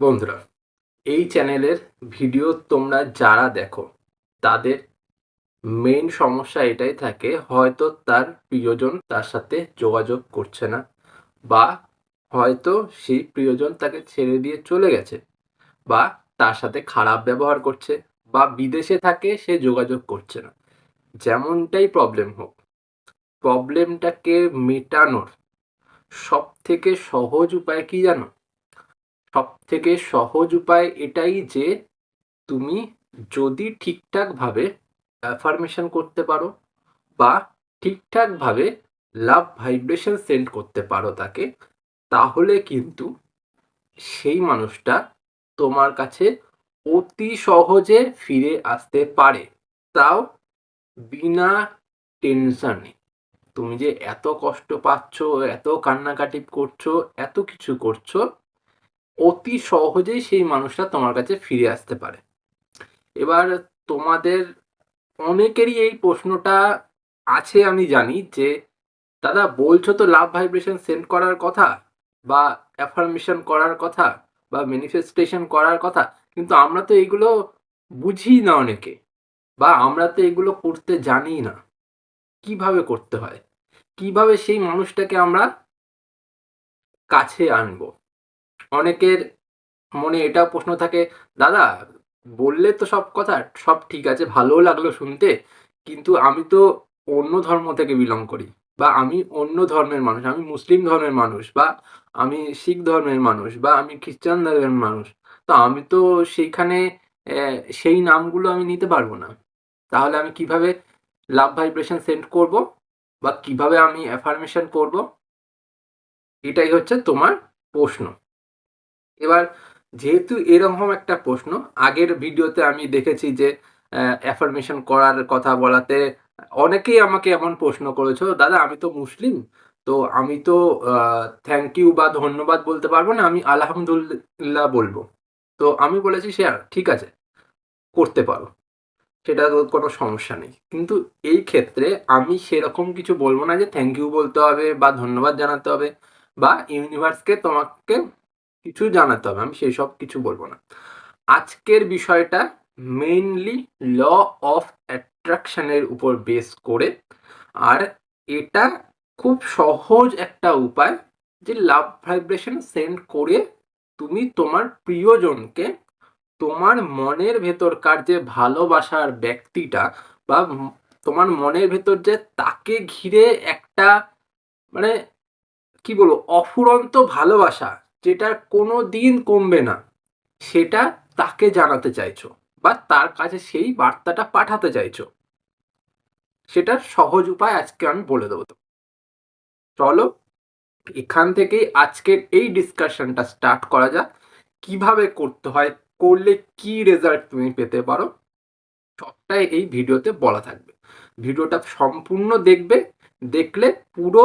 বন্ধুরা, এই চ্যানেলের ভিডিও তোমরা যারা দেখো, তাদের মেইন সমস্যা এটাই থাকে, হয়তো তার প্রিয়জন তার সাথে যোগাযোগ করছে না বা হয়তো সেই প্রিয়জন তাকে ছেড়ে দিয়ে চলে গেছে বা তার সাথে খারাপ ব্যবহার করছে বা বিদেশে থাকে সে যোগাযোগ করছে না। যেমনটাই প্রবলেম হোক প্রবলেমটাকে মেটানোর সব থেকে সহজ উপায় কি জানো? সব থেকে সহজ উপায় এটাই যে তুমি যদি ঠিকঠাকভাবে অ্যাফার্মেশন করতে পারো বা ঠিকঠাকভাবে লাভ ভাইব্রেশন সেন্ড করতে পারো তাকে, তাহলে কিন্তু সেই মানুষটা তোমার কাছে অতি সহজে ফিরে আসতে পারে। তাও বিনা টেনশনে তুমি যে এত কষ্ট পাচ্ছ, এত কান্নাকাটি করছ, এত কিছু করছ অতি সহজেই সেই মানুষটা তোমার কাছে ফিরে আসতে পারে। এবার তোমাদের অনেকেরই এই প্রশ্নটা আছে আমি জানি যে, দাদা, বলছো তো লাভ ভাইব্রেশন সেন্ড করার কথা বা অ্যাফার্মেশন করার কথা বা ম্যানিফেস্টেশন করার কথা, কিন্তু আমরা তো এগুলো বুঝি না অনেকে বা আমরা তো এগুলো করতে জানি না। কীভাবে করতে হয়? কীভাবে সেই মানুষটাকে আমরা কাছে আনব? অনেকের মনে এটা প্রশ্ন থাকে, দাদা, বললে তো সব কথা, সব ঠিক আছে, ভালোও লাগল শুনতে, কিন্তু আমি তো অন্য ধর্ম থেকে বিলং করি, বা আমি অন্য ধর্মের মানুষ, আমি মুসলিম ধর্মের মানুষ, বা আমি শিখ ধর্মের মানুষ, বা আমি খ্রিস্টান ধর্মের মানুষ, তো আমি তো সেইখানে সেই নামগুলো আমি নিতে পারব না। তাহলে আমি কীভাবে লাভ ভাইব্রেশন সেন্ড করব, বা কীভাবে আমি অ্যাফার্মেশন করব? এটাই হচ্ছে তোমার প্রশ্ন। এবার যেহেতু এরকম একটা প্রশ্ন, আগের ভিডিওতে আমি দেখেছি যে অ্যাফার্মেশন করার কথা বলাতে অনেকেই আমাকে এমন প্রশ্ন করেছ, দাদা, আমি তো মুসলিম, তো আমি তো থ্যাংক ইউ বা ধন্যবাদ বলতে পারব না, আমি আলহামদুলিল্লাহ বলব। তো আমি বলেছি, সে ঠিক আছে, করতে পারো, সেটা তো কোনো সমস্যা নেই। কিন্তু এই ক্ষেত্রে আমি সেরকম কিছু বলব না যে থ্যাংক ইউ বলতে হবে বা ধন্যবাদ জানাতে হবে বা ইউনিভার্সকে তোমাকে কিছু জানাতে হবে, আমি সেই সব কিছু বলব না। আজকের বিষয়টা মেইনলি ল অফ অ্যাট্রাকশনের উপর বেস করে, আর এটা খুব সহজ একটা উপায় যে লাভ ভাইব্রেশন সেন্ড করে তুমি তোমার প্রিয়জনকে তোমার মনের ভেতরকার যে ভালোবাসার ব্যক্তিটা বা তোমার মনের ভেতর যে তাকে ঘিরে একটা মানে কি বলব, অফুরন্ত ভালোবাসা যেটা কোনো দিন কমবে না, সেটা তাকে জানাতে চাইছো বা তার কাছে সেই বার্তাটা পাঠাতে চাইছো। সেটার সহজ উপায় আজকে আমি বলে দেবো তো চলো, এখান থেকেই আজকের এই ডিসকাশনটা স্টার্ট করা যাক। কীভাবে করতে হয়, করলে কি রেজাল্ট তুমি পেতে পারো, সবটাই এই ভিডিওতে বলা থাকবে। ভিডিওটা সম্পূর্ণ দেখবে, দেখলে পুরো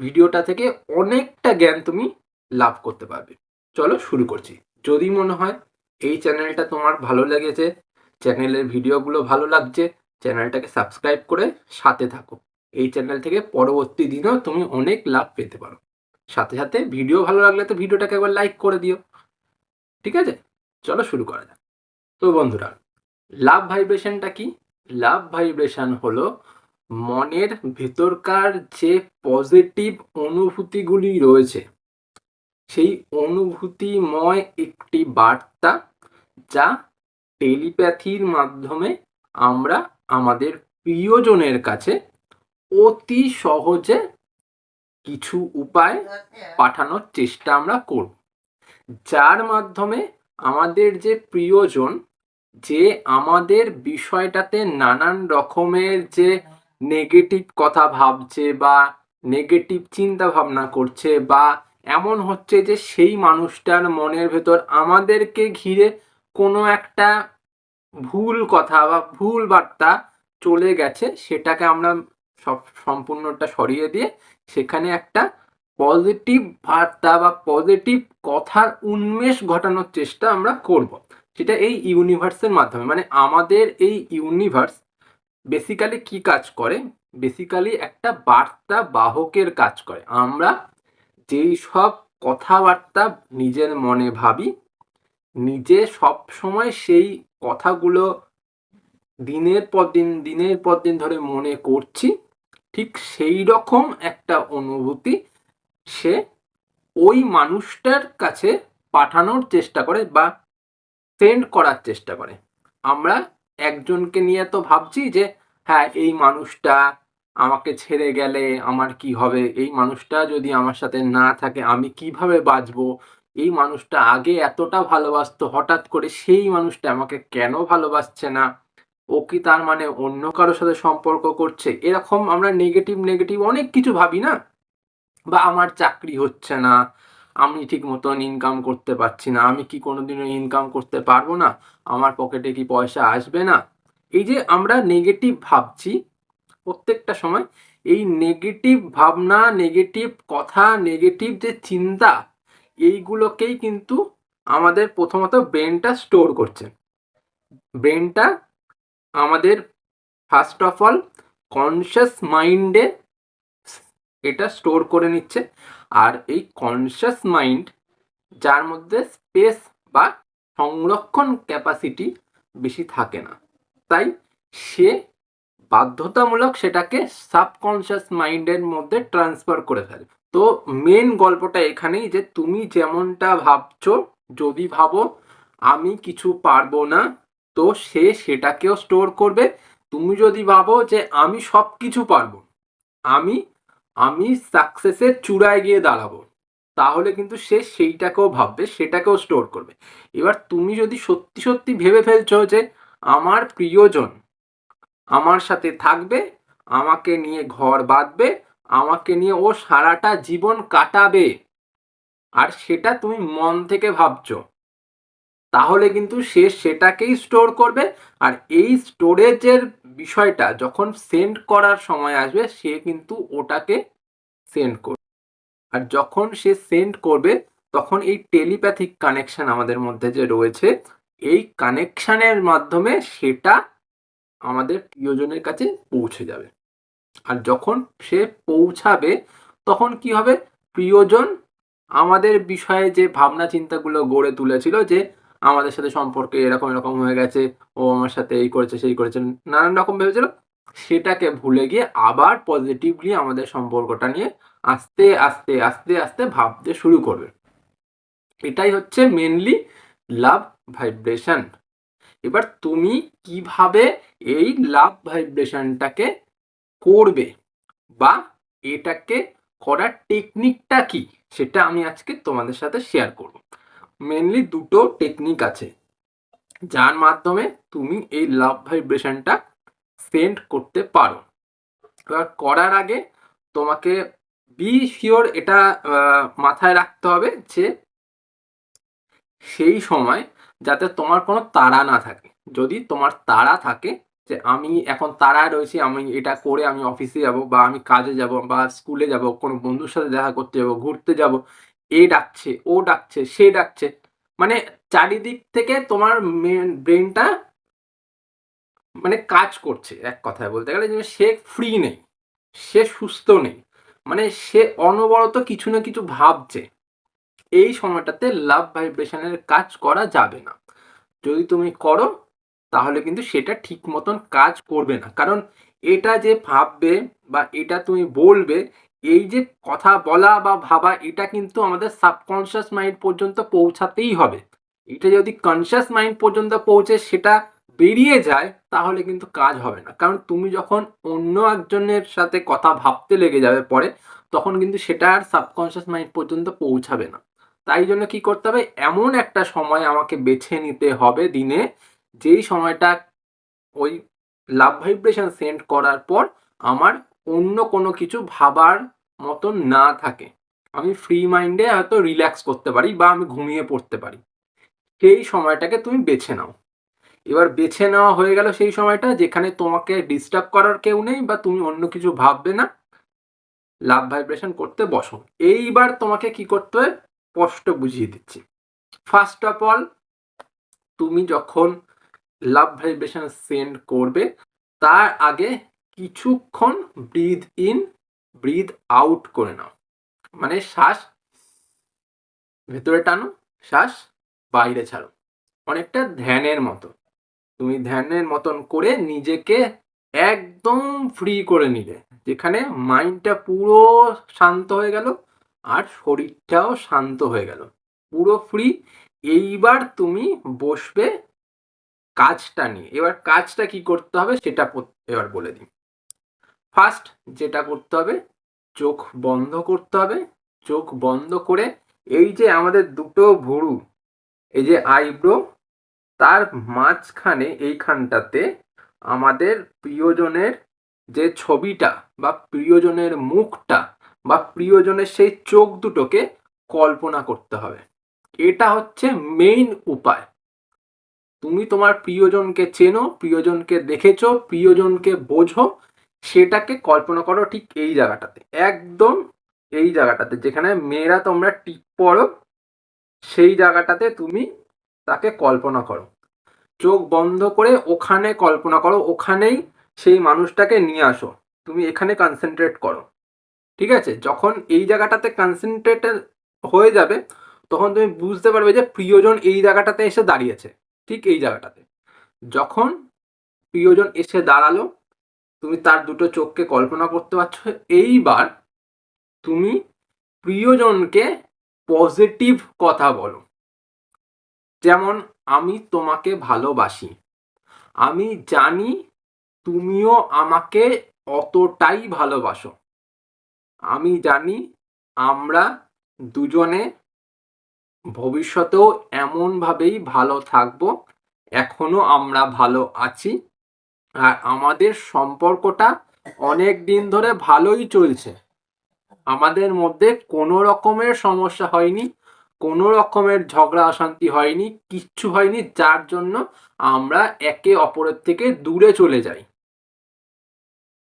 ভিডিওটা থেকে অনেকটা জ্ঞান তুমি লাভ করতে পারবে। চলো শুরু করছি। যদি মনে হয় এই চ্যানেলটা তোমার ভালো লেগেছে, চ্যানেলের ভিডিওগুলো ভালো লাগছে, চ্যানেলটাকে সাবস্ক্রাইব করে সাথে থাকো। এই চ্যানেল থেকে পরবর্তী দিনেও তুমি অনেক লাভ পেতে পারো। সাথে সাথে ভিডিও ভালো লাগলে তো ভিডিওটাকে একবার লাইক করে দিও। ঠিক আছে? চলো শুরু করা যাক। তো বন্ধুরা, লাভ ভাইব্রেশনটা কি? লাভ ভাইব্রেশন হলো মনের ভেতরকার যে পজিটিভ অনুভূতিগুলি রয়েছে সেই অনুভূতিময় একটি বার্তা যা টেলিপ্যাথির মাধ্যমে আমরা আমাদের প্রিয়জনের কাছে অতি সহজে কিছু উপায় পাঠানোর চেষ্টা আমরা করব। যার মাধ্যমে আমাদের যে প্রিয়জন, যে আমাদের বিষয়টাতে নানান রকমের যে নেগেটিভ কথা ভাবছে বা নেগেটিভ চিন্তা ভাবনা করছে বা এমন হচ্ছে যে সেই মানুষটার মনের ভেতর আমাদেরকে ঘিরে কোনো একটা ভুল কথা বা ভুল বার্তা চলে গেছে, সেটাকে আমরা সব সম্পূর্ণটা সরিয়ে দিয়ে সেখানে একটা পজিটিভ বার্তা বা পজিটিভ কথার উন্মেষ ঘটানোর চেষ্টা আমরা করব। সেটা এই ইউনিভার্সের মাধ্যমে মানে আমাদের এই ইউনিভার্স বেসিক্যালি কি কাজ করে? বেসিক্যালি একটা বার্তা বাহকের কাজ করে। আমরা যেই সব কথাবার্তা নিজের মনে ভাবি, নিজে সব সময় সেই কথাগুলো দিনের পর দিন, দিনের পর দিন ধরে মনে করছি, ঠিক সেই রকম একটা অনুভূতি সে ওই মানুষটার কাছে পাঠানোর চেষ্টা করে বা সেন্ড করার চেষ্টা করে। আমরা একজনকে নিয়ে তো ভাবছি যে হ্যাঁ এই মানুষটা আমাকে ছেড়ে গেলে আমার কি হবে? এই মানুষটা যদি আমার সাথে না থাকে, আমি কীভাবে বাঁচবো? এই মানুষটা আগে এতটা ভালোবাসতো, হঠাৎ করে সেই মানুষটা আমাকে কেন ভালোবাসছে না? ও কি তার মানে অন্য কারোর সাথে সম্পর্ক করছে? এরকম আমরা নেগেটিভ নেগেটিভ অনেক কিছু ভাবি না? বা আমার চাকরি হচ্ছে না, আমি ঠিক মতন ইনকাম করতে পারছি না, আমি কি কোনোদিনও ইনকাম করতে পারব না? আমার পকেটে কি পয়সা আসবে না? এই যে আমরা নেগেটিভ ভাবছি প্রত্যেকটা সময় এই নেগেটিভ ভাবনা নেগেটিভ কথা নেগেটিভ যে চিন্তা, এইগুলোকেই কিন্তু আমাদের প্রথমত ব্রেনটা স্টোর করছে। ব্রেনটা আমাদের ফার্স্ট অফ অল কনসিয়াস মাইন্ডে এটা স্টোর করে নিচ্ছে। আর এই কনসিয়াস মাইন্ড যার মধ্যে স্পেস বা সংরক্ষণ ক্যাপাসিটি বেশি থাকে না। তাই সে বাধ্যতামূলক সেটাকে সাবকনসিয়াস মাইন্ডের মধ্যে ট্রান্সফার করে ফেলে। তো মেন গল্পটা এখানেই যে তুমি যেমনটা ভাবছ, যদি ভাবো আমি কিছু পারব না, তো সে সেটাকেও স্টোর করবে। তুমি যদি ভাবো যে আমি সব কিছু পারব, আমি আমি সাকসেসের চূড়ায় গিয়ে দাঁড়াবো, তাহলে কিন্তু সে সেইটাকেও ভাববে, সেটাকেও স্টোর করবে। এবার তুমি যদি সত্যি সত্যি ভেবে ফেলছো যে আমার প্রিয়জন আমার সাথে থাকবে, আমাকে নিয়ে ঘর বাঁধবে, আমাকে নিয়ে ও সারাটা জীবন কাটাবে। আর সেটা তুমি মন থেকে ভাবছ। তাহলে কিন্তু সে সেটাকেই স্টোর করবে। আর এই স্টোরেজের বিষয়টা যখন সেন্ড করার সময় আসবে, সে কিন্তু ওটাকে সেন্ড করবে। আর যখন সে সেন্ড করবে, তখন এই টেলিপ্যাথিক কানেকশন আমাদের মধ্যে যে রয়েছে, এই কানেকশানের মাধ্যমে সেটা আমাদের প্রিয়জনের কাছে পৌঁছে যাবে। আর যখন সে পৌঁছাবে, তখন কি হবে? প্রিয়জন আমাদের বিষয়ে যে ভাবনা চিন্তাগুলো গড়ে তুলেছিল যে আমাদের সাথে সম্পর্কে এরকম এরকম হয়ে গেছে, ও আমার সাথে এই করেছে, সেই করেছে, নানান রকম ভেবেছিল, সেটাকে ভুলে গিয়ে আবার পজিটিভলি আমাদের সম্পর্কটা নিয়ে আস্তে আস্তে আস্তে আস্তে ভাবতে শুরু করবে। এটাই হচ্ছে মেনলি লাভ ভাইব্রেশন এবার তুমি কীভাবে এই লাভ ভাইব্রেশনটাকে করবে বা এটাকে করার টেকনিকটা কি সেটা আমি আজকে তোমাদের সাথে শেয়ার করব। মেনলি দুটো টেকনিক আছে। যার মাধ্যমে তুমি এই লাভ ভাইব্রেশনটা সেন্ড করতে পারো। এবার করার আগে তোমাকে বি শিওর এটা মাথায় রাখতে হবে যে সেই সময় যাতে তোমার কোনো তাড়া না থাকে। যদি তোমার তাড়া থাকে যে আমি এখন তাড়ায় রয়েছি, আমি এটা করে আমি অফিসে যাব বা আমি কাজে যাব বা স্কুলে যাব, কোনো বন্ধুর সাথে দেখা করতে যাব, ঘুরতে যাব, এ ডাকছে, ও ডাকছে, সে ডাকছে মানে চারিদিক থেকে তোমার ব্রেনটা মানে কাজ করছে এক কথায় বলতে গেলে যে সে ফ্রি নেই, সে সুস্থ নেই মানে সে অনবরত কিছু না কিছু ভাবছে। এই সময়টাতে লাভ ভাইব্রেশনের কাজ করা যাবে না। যদি তুমি করো, তাহলে কিন্তু সেটা ঠিক মতন কাজ করবে না। কারণ এটা যে ভাববে বা এটা তুমি বলবে, এই যে কথা বলা বা ভাবা, এটা কিন্তু আমাদের সাবকনশিয়াস মাইন্ড পর্যন্ত পৌঁছাতেই হবে। এটা যদি কনসিয়াস মাইন্ড পর্যন্ত পৌঁছে সেটা বেরিয়ে যায়, তাহলে কিন্তু কাজ হবে না। কারণ তুমি যখন অন্য একজনের সাথে কথা ভাবতে লেগে যাবে পরে, তখন কিন্তু সেটা আর সাবকনশিয়াস মাইন্ড পর্যন্ত পৌঁছাবে না। তাই জন্য কি করতে হবে? এমন একটা সময় আমাকে বেছে নিতে হবে দিনে, যেই সময়টা ওই লাভ ভাইব্রেশন সেন্ড করার পর আমার অন্য কোনো কিছু ভাবার মতন না থাকে। আমি ফ্রি মাইন্ডে হয়তো রিল্যাক্স করতে পারি বা আমি ঘুমিয়ে পড়তে পারি। সেই সময়টাকে তুমি বেছে নাও। এবার বেছে নেওয়া হয়ে গেল সেই সময়টা যেখানে তোমাকে ডিস্টার্ব করার কেউ নেই বা তুমি অন্য কিছু ভাববে না। লাভ ভাইব্রেশন করতে বসো। এইবার তোমাকে কি করতে হয় স্পষ্ট বুঝিয়ে দিচ্ছি। ফার্স্ট অফ অল তুমি যখন লাভ ভাইব্রেশন সেন্ড করবে, তার আগে কিছুক্ষণ ব্রিথ ইন ব্রিথ আউট করে নাও। মানে শ্বাস ভেতরে টানো, শ্বাস বাইরে ছাড়ো। অনেকটা ধ্যানের মতো। তুমি ধ্যানের মতন করে নিজেকে একদম ফ্রি করে নিলে। যেখানে মাইন্ডটা পুরো শান্ত হয়ে গেল আর শরীরটাও শান্ত হয়ে গেল। পুরো ফ্রি এইবার তুমি বসবে কাজটা নিয়ে। এবার কাজটা কি করতে হবে সেটা এবার বলে দিই। ফার্স্ট যেটা করতে হবে, চোখ বন্ধ করতে হবে। চোখ বন্ধ করে এই যে আমাদের দুটো ভুরু, এই যে আইব্রো তার মাঝখানে এইখানটাতে আমাদের প্রিয়জনের যে ছবিটা বা প্রিয়জনের মুখটা বা প্রিয়জনের সেই চোখ দুটোকে কল্পনা করতে হবে। এটা হচ্ছে মেইন উপায়। তুমি তোমার প্রিয়জনকে চেনো, প্রিয়জনকে দেখেছ, প্রিয়জনকে বোঝো, সেটাকে কল্পনা করো ঠিক এই জায়গাটাতে, একদম এই জায়গাটাতে, যেখানে মেয়েরা তোমরা টিপ পড়ো সেই জায়গাটাতে তুমি তাকে কল্পনা করো। চোখ বন্ধ করে ওখানে কল্পনা করো, ওখানেই সেই মানুষটাকে নিয়ে আসো। তুমি এখানে কনসেন্ট্রেট করো। ঠিক আছে? যখন এই জায়গাটাতে কনসেন্ট্রেট হয়ে যাবে, তখন তুমি বুঝতে পারবে যে প্রিয়জন এই জায়গাটাতে এসে দাঁড়িয়েছে, ঠিক এই জায়গাটাতে। যখন প্রিয়জন এসে দাঁড়াল, তুমি তার দুটো চোখকে কল্পনা করতে পারছ, এইবার তুমি প্রিয়জনকে পজিটিভ কথা বলো। যেমন, আমি তোমাকে ভালোবাসি। আমি জানি তুমিও আমাকে অতটাই ভালোবাসো। আমি জানি আমরা দুজনে ভবিষ্যতেও এমনভাবেই ভালো থাকব, এখনও আমরা ভালো আছি। আর আমাদের সম্পর্কটা অনেক দিন ধরে ভালোই চলছে। আমাদের মধ্যে কোনো রকমের সমস্যা হয়নি, কোনো রকমের ঝগড়া অশান্তি হয়নি, কিচ্ছু হয়নি, যার জন্য আমরা একে অপরের থেকে দূরে চলে যাই।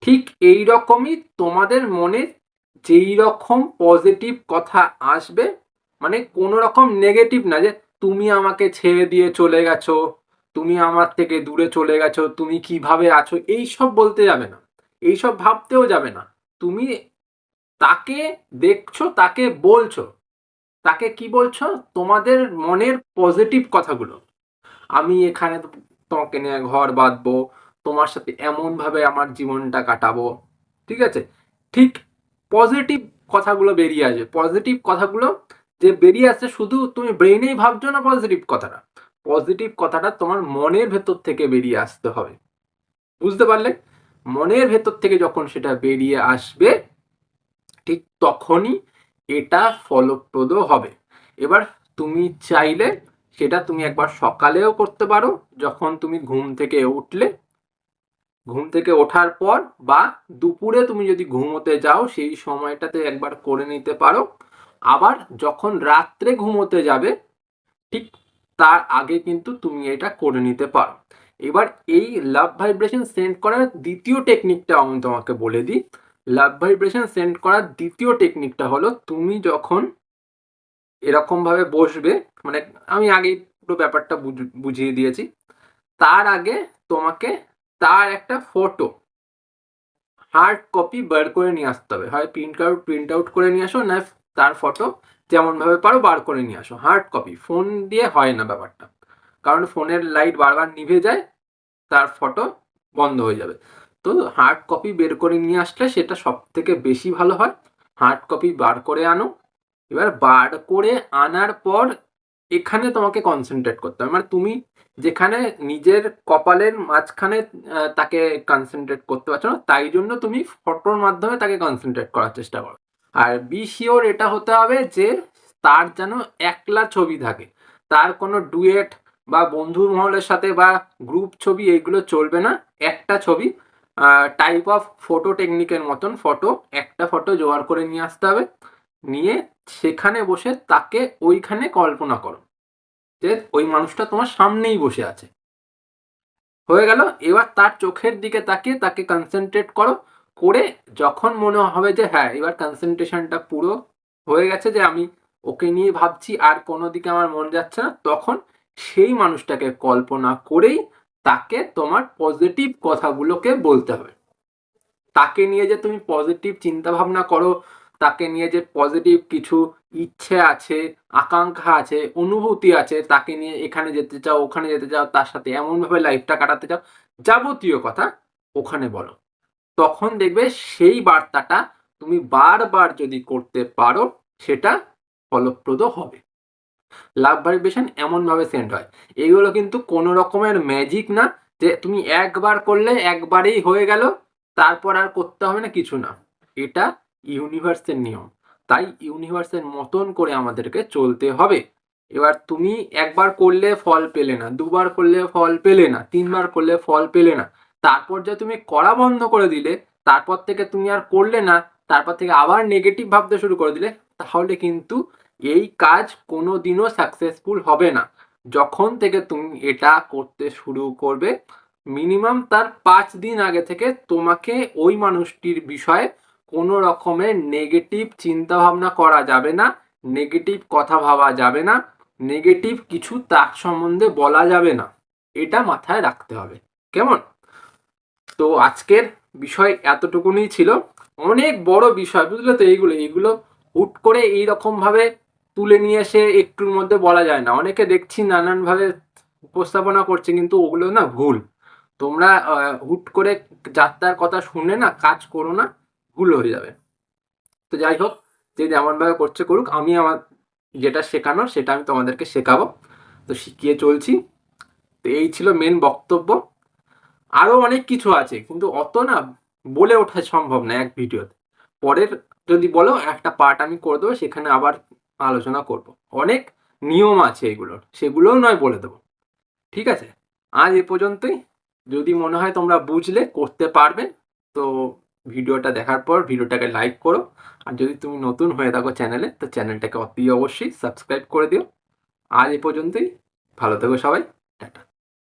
ঠিক এই রকমই তোমাদের মনে যেই রকম পজিটিভ কথা আসবে মানে কোনো রকম নেগেটিভ না যে তুমি আমাকে ছেড়ে দিয়ে চলে গেছো, তুমি আমার থেকে দূরে চলে গেছো, তুমি কীভাবে আছো এই সব বলতে যাবে না। এই সব ভাবতেও যাবে না। তুমি তাকে দেখছ, তাকে বলছো, তাকে কি বলছো? তোমাদের মনের পজিটিভ কথাগুলো। আমি এখানে তোমাকে নিয়ে ঘর বাঁধবো, তোমার সাথে এমনভাবে আমার জীবনটা কাটাবো, ঠিক আছে? ঠিক পজিটিভ কথাগুলো বেরিয়ে আসবে পজিটিভ কথাগুলো যে বেরিয়ে আসছে শুধু তুমি ব্রেনেই ভাবছ না পজিটিভ কথাটা? পজিটিভ কথাটা তোমার মনের ভেতর থেকে বেরিয়ে আসতে হবে। বুঝতে পারলে? মনের ভেতর থেকে যখন সেটা বেরিয়ে আসবে, ঠিক তখনই এটা ফলপ্রদ হবে। এবার তুমি চাইলে সেটা তুমি একবার সকালেও করতে পারো। যখন তুমি ঘুম থেকে উঠলে ঘুম থেকে ওঠার পর বা দুপুরে তুমি যদি ঘুমোতে যাও, সেই সময়টাতে একবার করে নিতে পারো। আবার যখন রাত্রে ঘুমোতে যাবে, ঠিক তার আগে কিন্তু তুমি এটা করে নিতে পারো। এবার এই লাভ ভাইব্রেশন সেন্ড করার দ্বিতীয় টেকনিকটা আমি তোমাকে বলে দিই। লাভ ভাইব্রেশন সেন্ড করার দ্বিতীয় টেকনিকটা হলো, তুমি যখন এরকম ভাবে বসবে মানে আমি আগেই পুরো ব্যাপারটা বুঝ- বুঝিয়ে দিয়েছি, তার আগে তোমাকে তার একটা ফটো হার্ড কপি বার করে নিয়ে আসতে হবে। হয় প্রিন্ট আউট প্রিন্ট আউট করে নিয়ে আসো, না তার ফটো যেমন ভাবে পারো বার করে নিয়ে আসো। হার্ড কপি ফোন দিয়ে হয় না ব্যাপারটা। কারণ ফোনের লাইট বারবার নিভে যায়, তার ফটো বন্ধ হয়ে যাবে। তো হার্ড কপি বের করে নিয়ে আসলে সেটা সব থেকে বেশি ভালো হয়। হার্ড কপি বার করে আনো। এবার বার করে আনার পর এখানে তোমাকে কনসেন্ট্রেট করতে হবে। মানে তুমি যেখানে নিজের কপালের মাঝখানে তাকে কনসেন্ট্রেট করতে পারছ না, তাই জন্য তুমি ফটোর মাধ্যমে তাকে কনসেন্ট্রেট করার চেষ্টা করো। আর বি শিওর এটা হতে হবে যে তার যেন একলা ছবি থাকে। তার কোনো ডুয়েট বা বন্ধু মহলের সাথে বা গ্রুপ ছবি এইগুলো চলবে না। একটা ছবি টাইপ অফ ফটো টেকনিকের মতন ফটো একটা ফটো জোগাড় করে নিয়ে আসতে হবে। নিয়ে সেখানে বসে তাকে ওইখানে কল্পনা করো যে ওই মানুষটা তোমার সামনেই বসে আছে। হয়ে গেল, এবার তার চোখের দিকে তাকিয়ে তাকে কনসেন্ট্রেট করো, করে যখন মনে হবে যে হ্যাঁ এবার কনসেন্ট্রেশনটা পুরো হয়ে গেছে যে আমি ওকে নিয়ে ভাবছি, আর কোনো দিকে আমার মন যাচ্ছে না, তখন সেই মানুষটাকে কল্পনা করেই তাকে তোমার পজিটিভ কথাগুলোকে বলতে হবে। তাকে নিয়ে যে তুমি পজিটিভ চিন্তা ভাবনা করো তাকে নিয়ে যে পজিটিভ কিছু ইচ্ছে আছে, আকাঙ্ক্ষা আছে, অনুভূতি আছে, তাকে নিয়ে এখানে যেতে চাও, ওখানে যেতে চাও, তার সাথে এমনভাবে লাইফটা কাটাতে চাও, যাবতীয় কথা ওখানে বলো। তখন দেখবে সেই বার্তাটা তুমি বারবার যদি করতে পারো, সেটা ফলপ্রদ হবে। লাভ ভাইব্রেশন এমনভাবে সেন্ড হয়। এইগুলো কিন্তু কোনো রকমের ম্যাজিক না যে তুমি একবার করলে একবারেই হয়ে গেল, তারপর আর করতে হবে না, কিছু না। এটা ইউনিভার্সের নিয়ম। তাই ইউনিভার্সের মতন করে আমাদেরকে চলতে হবে। এবার তুমি একবার করলে ফল পেলে না, দুবার করলে ফল পেলে না, তিনবার করলে ফল পেলে না, তারপর যে তুমি করা বন্ধ করে দিলে, তারপর থেকে তুমি আর করলে না, তারপর থেকে আবার নেগেটিভ ভাবতে শুরু করে দিলে, তাহলে কিন্তু এই কাজ কোনো দিনও সাকসেসফুল হবে না। যখন থেকে তুমি এটা করতে শুরু করবে মিনিমাম তার পাঁচ দিন আগে থেকে তোমাকে ওই মানুষটির বিষয়ে কোনো রকমের নেগেটিভ চিন্তা ভাবনা করা যাবে না নেগেটিভ কথা ভাবা যাবে না নেগেটিভ কিছু তার সম্বন্ধে বলা যাবে না। এটা মাথায় রাখতে হবে। কেমন? তো আজকের বিষয় এতটুকুনি ছিল। অনেক বড় বিষয়, বুঝলে তো এইগুলো? এইগুলো হুট করে এইরকম ভাবে তুলে নিয়ে এসে একটুর মধ্যে বলা যায় না। অনেকে দেখছি নানানভাবে উপস্থাপনা করছে, কিন্তু ওগুলো না ভুল। তোমরা হুট করে যাত্রার কথা শুনে না, কাজ করো না। ভুল হয়ে যাবে। তো যাই হোক, যে যেমনভাবে করছে করুক, আমি আমার যেটা শেখানোর সেটা আমি তোমাদেরকে শেখাবো। তো শিখিয়ে চলছি। তো এই ছিল মেন বক্তব্য। আরও অনেক কিছু আছে, কিন্তু অত না বলে ওঠা সম্ভব না এক ভিডিওতে। পরের যদি বলো, একটা পার্ট আমি করে দেবো, সেখানে আবার আলোচনা করব। অনেক নিয়ম আছে এগুলোর, সেগুলোও নয় বলে দেবো। ঠিক আছে? আজ এ পর্যন্তই। যদি মনে হয় তোমরা বুঝলে, করতে পারবে। তো ভিডিওটা দেখার পর ভিডিওটাকে লাইক করো। আর যদি তুমি নতুন হয়ে থাকো চ্যানেলে তো চ্যানেলটাকে অতি অবশ্যই সাবস্ক্রাইব করে দিও। আজ এ পর্যন্তই। ভালো থেকো সবাই।